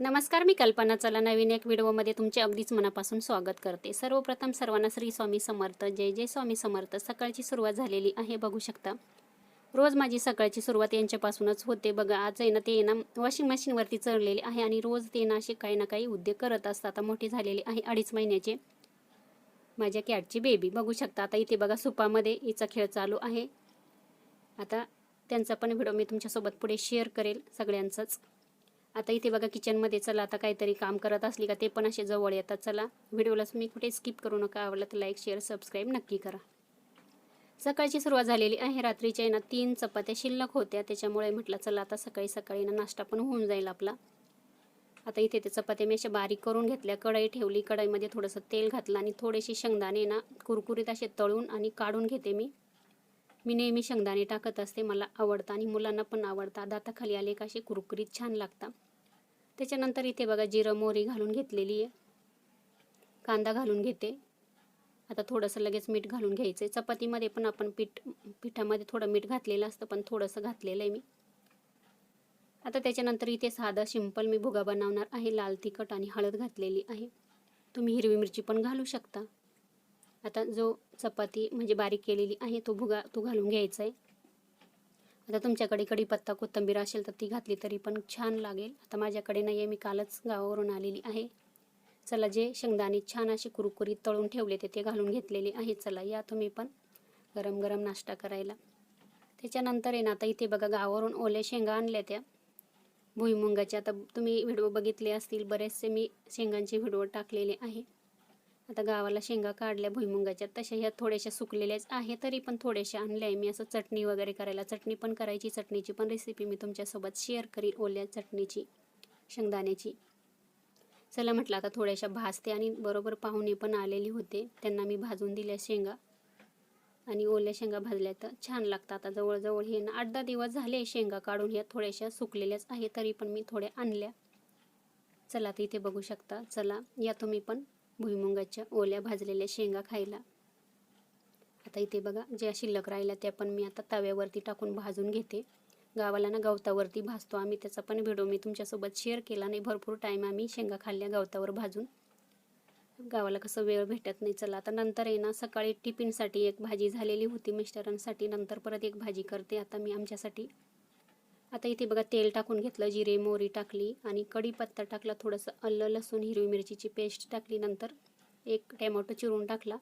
नमस्कार मी कल्पना. चला नवीन एक व्हिडिओमध्ये तुमचे अगदीच मनापासून स्वागत करते. सर्वप्रथम सर्वांना श्री स्वामी समर्थ जय जय स्वामी समर्थ. सकाळची सुरुवात झालेली आहे बघू शकता. रोज माझी सकाळची सुरुवात यांच्यापासूनच होते. बघा आज आहे ना ते ना वॉशिंग मशीनवरती चढलेले आहे आणि रोज ते ना असे काही ना काही उद्योग करत असतात. आता मोठे झालेले आहे अडीच महिन्याचे. माझ्या कॅटची बेबी बघू शकता. आता इथे बघा सुपामध्ये हिचा खेळ चालू आहे. आता त्यांचा पण व्हिडिओ मी तुमच्यासोबत पुढे शेअर करेल सगळ्यांचंच. आता इथे बघा किचनमध्ये चला आता काहीतरी काम करत असली का ते पण असे जवळ येतात. चला व्हिडिओला तुम्ही कुठे स्किप करू नका. आवडलं तर लाईक शेअर सबस्क्राईब नक्की करा. सकाळची सुरुवात झालेली आहे. रात्रीच्या ना तीन चपात्या शिल्लक होत्या. त्याच्यामुळे म्हटलं चला आता सकाळी सकाळी ना नाश्ता पण होऊन जाईल आपला. आता इथे ते चपात्या मी अशा बारीक करून घेतल्या. कढई ठेवली. कढईमध्ये थोडंसं तेल घातलं आणि थोडेसे शेंगदाणे ना कुरकुरीत असे तळून आणि काढून घेते मी. मी नेहमी शेंगदाणे टाकत असते. मला आवडतं आणि मुलांना पण आवडतं. दाताखाली आले का असे कुरकुरीत छान लागतात. त्याच्यानंतर इथे बघा जिरं मोहरी घालून घेतलेली आहे. कांदा घालून घेते. आता थोडंसं लगेच मीठ घालून घ्यायचं आहे चपातीमध्ये पण आपण पीठ पिठामध्ये थोडं मीठ घातलेलं असतं पण थोडंसं घातलेलं आहे मी. आता त्याच्यानंतर इथे साधा सिंपल मी भुगा बनवणार आहे. लाल तिखट आणि हळद घातलेली आहे. तुम्ही हिरवी मिरची पण घालू शकता. आता जो चपाती म्हणजे बारीक केलेली आहे तो भुगा तो घालून घ्यायचा आहे आता तुमच्याकडे कढीपत्ता कोथिंबीर असेल तर ती घातली तरी पण छान लागेल. आता माझ्याकडे नाही आहे मी कालच गावावरून आलेली आहे. चला जे शेंगदाणे छान असे कुरकुरीत तळून ठेवले ते ते घालून घेतलेले आहे. चला या तुम्ही पण गरम गरम नाश्ता करायला. त्याच्यानंतर आहे ना आता इथे बघा गावावरून ओल्या शेंगा आणल्या त्या. भुईमुंगाच्या. आता तुम्ही व्हिडिओ बघितले असतील बरेचसे मी शेंगांचे व्हिडिओ टाकलेले आहे. आता गावाला शेंगा काढल्या भुईमुंगाच्या तशा ह्या थोड्याशा सुकलेल्याच आहे तरी पण थोड्याशा आणल्या. आहे मी असं चटणी वगैरे करायला चटणी पण करायची. चटणीची पण रेसिपी मी तुमच्यासोबत शेअर करीन ओल्या चटणीची शेंगदाण्याची. चला म्हटलं आता थोड्याशा भाजते आणि बरोबर पाहुणे पण आलेली होते. त्यांना मी भाजून दिल्या शेंगा. आणि ओल्या शेंगा भाजल्या तर छान लागतात. आता जवळजवळ हे ना आठ दहा दिवस झाले शेंगा काढून ह्या थोड्याशा सुकलेल्याच आहे तरी पण मी थोड्या आणल्या. चला तर इथे बघू शकता. चला या तुम्ही पण. भुईमुंगाच्या ओल्या भाजलेल्या शेंगा खायला. आता इथे बघा ज्या शिल्लक राहिल्या त्या पण मी आता तव्यावरती टाकून भाजून घेते. गावाला ना गवतावरती भाजतो आम्ही त्याचा पण व्हिडिओ मी तुमच्यासोबत शेअर केला नाही. भरपूर टाईम आम्ही शेंगा खाल्ल्या गवतावर भाजून. गावाला कसं वेळ भेटत नाही चला आता नंतर आहे ना सकाळी टिफिनसाठी एक भाजी झालेली होती मिस्टरांसाठी नंतर परत एक भाजी करते आता मी आमच्यासाठी. आता इथे बघा तेल टाकून घेतलं जिरे मोहरी टाकली आणि कढीपत्ता टाकला थोडंसं आलं लसूण हिरवी मिरचीची पेस्ट टाकली नंतर एक टॅमॅटो चिरून टाकला.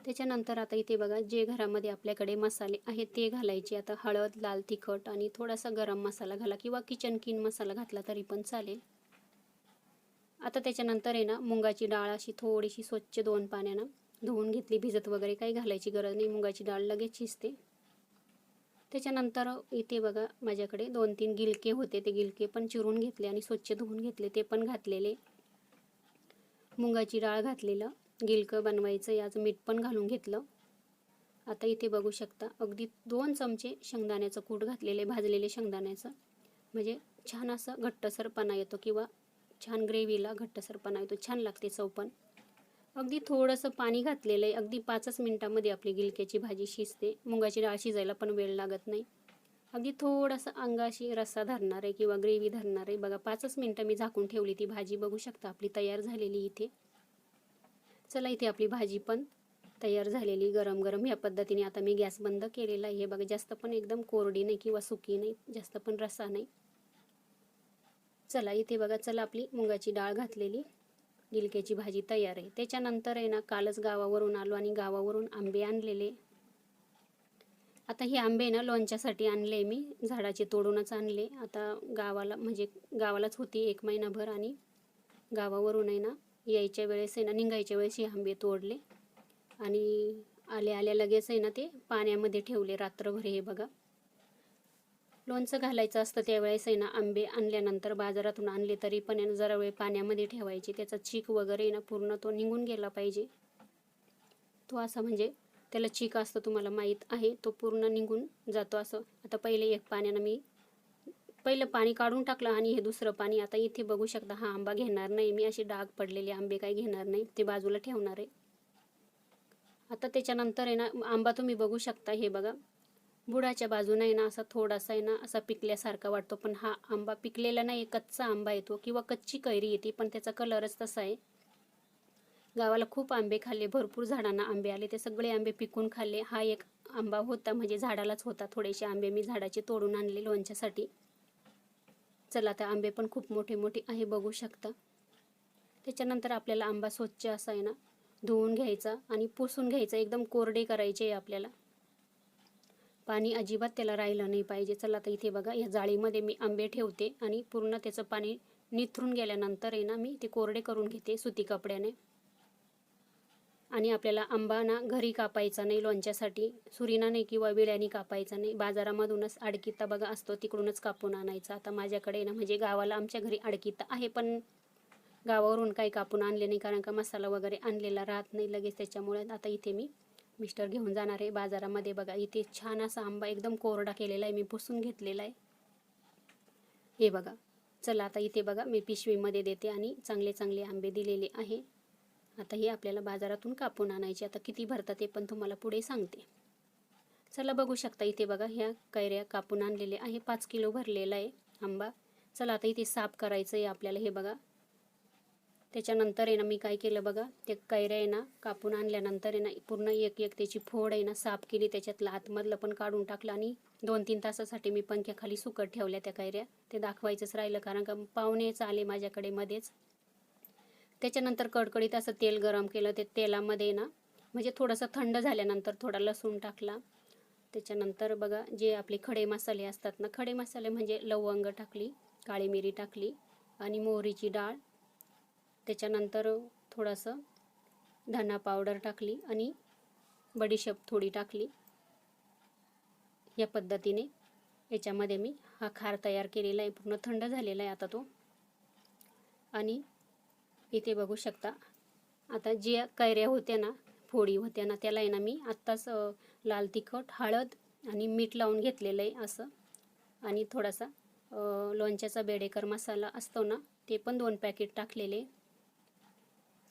त्याच्यानंतर आता इथे बघा जे घरामध्ये आपल्याकडे मसाले आहेत ते घालायचे. आता हळद लाल तिखट आणि थोडासा गरम मसाला घाला किंवा किचन किन मसाला घातला तरी पण चालेल. आता त्याच्यानंतर आहे ना मुंगाची डाळ अशी थोडीशी स्वच्छ दोन पाण्यानं धुवून घेतली. भिजत वगैरे काही घालायची गरज नाही. मुगाची डाळ लगेच शिजते. त्याच्यानंतर इथे बघा माझ्याकडे दोन तीन गिलके होते. ते गिलके पण चिरून घेतले आणि स्वच्छ धुवून घेतले. ते पण घातलेले. मुंगाची डाळ घातलेलं. गिलकं बनवायचं. याचं मीठ पण घालून घेतलं. आता इथे बघू शकता अगदी दोन चमचे शेंगदाण्याचं कूट घातलेले भाजलेले शेंगदाण्याचं. म्हणजे छान असं घट्टसरपणा येतो किंवा छान ग्रेव्हीला घट्टसरपणा येतो. छान लागते चव पण. अगदी थोडंसं पाणी घातलेलं आहे. अगदी पाचच मिनटामध्ये आपली गिलक्याची भाजी शिजते. मुगाची डाळ शिजायला पण वेळ लागत नाही. अगदी थोडंसं अंगाशी रस्सा धरणार आहे किंवा ग्रेव्ही धरणार आहे. बघा पाचच मिनटं मी झाकून ठेवली ती भाजी. बघू शकता आपली तयार झालेली इथे. चला इथे आपली भाजी पण तयार झालेली गरम गरम ह्या पद्धतीने आता मी गॅस बंद केलेला आहे. हे बघा जास्त पण एकदम कोरडी नाही किंवा सुकी नाही. जास्त पण रस्सा नाही. चला इथे बघा चला आपली मुगाची डाळ घातलेली. गिलक्याची भाजी तयार आहे. त्याच्यानंतर आहे ना कालच गावावरून आलो आणि गावावरून आंबे आणलेले. आता हे आंबे ना लोणच्यासाठी आणले मी. झाडाचे तोडूनच आणले. आता गावाला म्हणजे गावालाच होती एक महिनाभर आणि गावावरून आहे ना यायच्या वेळेस आहे ना निघायच्या वेळेस हे आंबे तोडले. आणि आल्या आल्या लगेच आहे ना ते पाण्यामध्ये ठेवले. रात्रभर हे बघा. लोणचं घालायचं असतं त्यावेळेस आहे ना आंबे आणल्यानंतर बाजारातून आणले तरी पण आहे ना जरा वेळ पाण्यामध्ये ठेवायचे. त्याचा चीक वगैरे ना पूर्ण तो निघून गेला पाहिजे. तो असा म्हणजे त्याला चीक असतं तुम्हाला माहीत आहे तो पूर्ण निघून जातो असं. आता पहिले एक पाण्यानं मी पहिलं पाणी काढून टाकलं आणि हे दुसरं पाणी आता इथे बघू शकता हा आंबा घेणार नाही. मी असे डाग पडलेले आंबे काही घेणार नाही ते बाजूला ठेवणार आहे. आता त्याच्यानंतर आहे ना आंबा तुम्ही बघू शकता हे बघा. बुडाच्या बाजूने आहे ना असा थोडासा आहे ना असा पिकल्यासारखा वाटतो. पण हा आंबा पिकलेला नाही कच्चा आंबा येतो किंवा कच्ची कैरी येते पण त्याचा कलरच तसा आहे. गावाला खूप आंबे खाल्ले भरपूर झाडांना आंबे आले. ते सगळे आंबे पिकून खाल्ले. हा एक आंबा होता म्हणजे झाडालाच होता थोडेसे आंबे. मी झाडाचे तोडून आणले लोणच्यासाठी. चला आता आंबे पण खूप मोठे मोठे आहे बघू शकता. त्याच्यानंतर आपल्याला आंबा स्वच्छ असा आहे ना धुवून घ्यायचा आणि पुसून घ्यायचा. एकदम कोरडे करायचे आहे आपल्याला. पाणी अजिबात त्याला राहिलं नाही पाहिजे. चला आता इथे बघा या जाळीमध्ये मी आंबे ठेवते आणि पूर्ण त्याचं पाणी निथरून गेल्यानंतर आहे ना मी ते कोरडे करून घेते सुती कपड्याने. आणि आपल्याला आंबा ना घरी कापायचा नाही लोणच्यासाठी. सुरीना नाही किंवा विळ्याने कापायचा नाही. बाजारामधूनच अडकिता बघा असतो तिकडूनच कापून आणायचा. आता माझ्याकडे ना म्हणजे गावाला आमच्या घरी अडकिता आहे पण गावावरून काही कापून आणले नाही कारण का मसाला वगैरे आणलेला राहत नाही लगेच त्याच्यामुळे. आता इथे मी मिस्टर घेऊन जाणार आहे बाजारामध्ये. बघा इथे छान असा आंबा एकदम कोरडा केलेला आहे. मी पुसून घेतलेला आहे. हे बघा. चला आता इथे बघा मी पिशवीमध्ये देते आणि चांगले चांगले आंबे दिलेले आहे. आता हे आपल्याला बाजारातून कापून आणायचे. आता किती भरतात ते पण तुम्हाला पुढे सांगते. चला बघू शकता इथे बघा ह्या कैऱ्या कापून आणलेल्या आहे. पाच किलो भरलेला आहे आंबा. चला आता इथे साफ करायचं आहे आपल्याला. हे बघा त्याच्यानंतर आहे ना मी काय केलं बघा ते कैऱ्या आहे ना कापून आणल्यानंतर आहे ना पूर्ण एक एक त्याची फोड आहे ना साफ केली त्याच्यातलं आतमधलं पण काढून टाकलं आणि दोन तीन तासासाठी मी पंख्याखाली सुकट ठेवल्या त्या कैऱ्या. ते दाखवायचंच राहिलं कारण का पाहुणेच आले माझ्याकडे मध्येच. त्याच्यानंतर कडकडीत असं तेल गरम केलं ते तेलामध्ये ना म्हणजे थोडंसं थंड झाल्यानंतर थोडा लसूण टाकला. त्याच्यानंतर बघा जे आपले खडे मसाले असतात ना खडे मसाले म्हणजे लवंग टाकली काळी मिरी टाकली आणि मोहरीची डाळ. त्याच्यानंतर थोडंसं धना पावडर टाकली आणि बडीशेप थोडी टाकली. या पद्धतीने याच्यामध्ये मी हा खार तयार केलेला आहे. पूर्ण थंड झालेला आहे आता तो. आणि इथे बघू शकता आता ज्या कैऱ्या होत्या ना फोडी होत्या ना त्याला आहे ना मी आत्ताच लाल तिखट हळद आणि मीठ लावून घेतलेलं आहे असं. आणि थोडासा लोणच्याचा बेडेकर मसाला असतो ना ते पण दोन पॅकेट टाकलेले.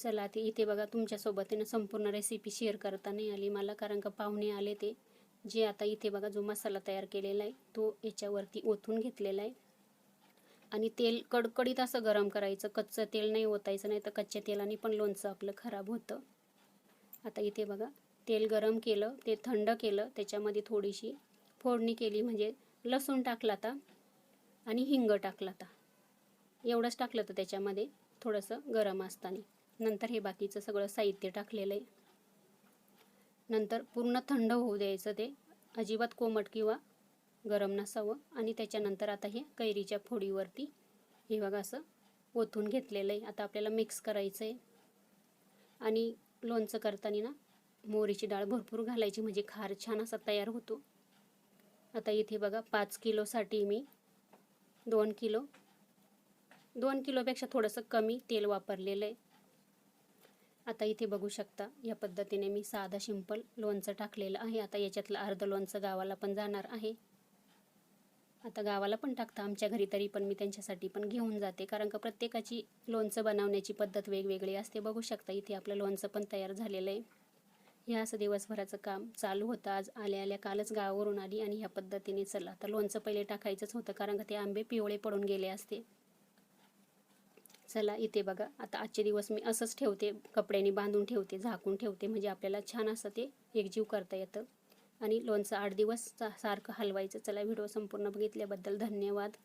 चला ते इथे बघा तुमच्यासोबत ना संपूर्ण रेसिपी शेअर करता नाही आली मला कारण का पाहुणे आले ते. जे आता इथे बघा जो मसाला तयार केलेला आहे तो याच्यावरती ओतून घेतलेला आहे. आणि तेल कडकडीत असं गरम करायचं कच्चं तेल नाही ओतायचं नाही तर कच्च्या तेलाने पण लोणचं आपलं खराब होतं. आता इथे बघा तेल गरम केलं ते थंड केलं त्याच्यामध्ये थोडीशी फोडणी केली म्हणजे लसूण टाकला आता आणि हिंग टाकला आता. एवढंच टाकलं तर त्याच्यामध्ये थोडंसं गरम असताना. नंतर हे बाकीचं सगळं साहित्य टाकलेलं आहे. नंतर पूर्ण थंड होऊ द्यायचं ते. अजिबात कोमट किंवा गरम नसावं. आणि त्याच्यानंतर आता हे कैरीच्या फोडीवरती हे बघा असं ओतून घेतलेलं आहे. आता आपल्याला मिक्स करायचं आहे. आणि लोणचं करताना ना मोहरीची डाळ भरपूर घालायची. म्हणजे खार छान असा तयार होतो. आता इथे बघा पाच किलोसाठी मी दोन किलो दोन किलोपेक्षा थोडंसं कमी तेल वापरलेलं आहे. आता इथे बघू शकता या पद्धतीने मी साधा सिंपल लोणचं टाकलेलं आहे. आता याच्यातलं अर्ध लोणचं गावाला पण जाणार आहे. आता गावाला पण टाकता आमच्या घरी तरी पण मी त्यांच्यासाठी पण घेऊन जाते. कारण का प्रत्येकाची लोणचं बनवण्याची पद्धत वेगवेगळी असते. बघू शकता इथे आपलं लोणचं पण तयार झालेलं आहे. ह्या असं दिवसभराचं काम चालू होतं. आज आल्या आल्या कालच गावावरून आली आणि ह्या पद्धतीने चला. तर लोणचं पहिले टाकायचंच होतं कारण का ते आंबे पिवळे पडून गेले असते. चला इथे बघा आता आजचे दिवस मी असंच ठेवते कपड्याने बांधून ठेवते झाकून ठेवते म्हणजे आपल्याला छान असं ते एकजीव करता येतं. आणि लोणचं आठ दिवस सारखं हलवायचं. चला व्हिडिओ संपूर्ण बघितल्याबद्दल धन्यवाद.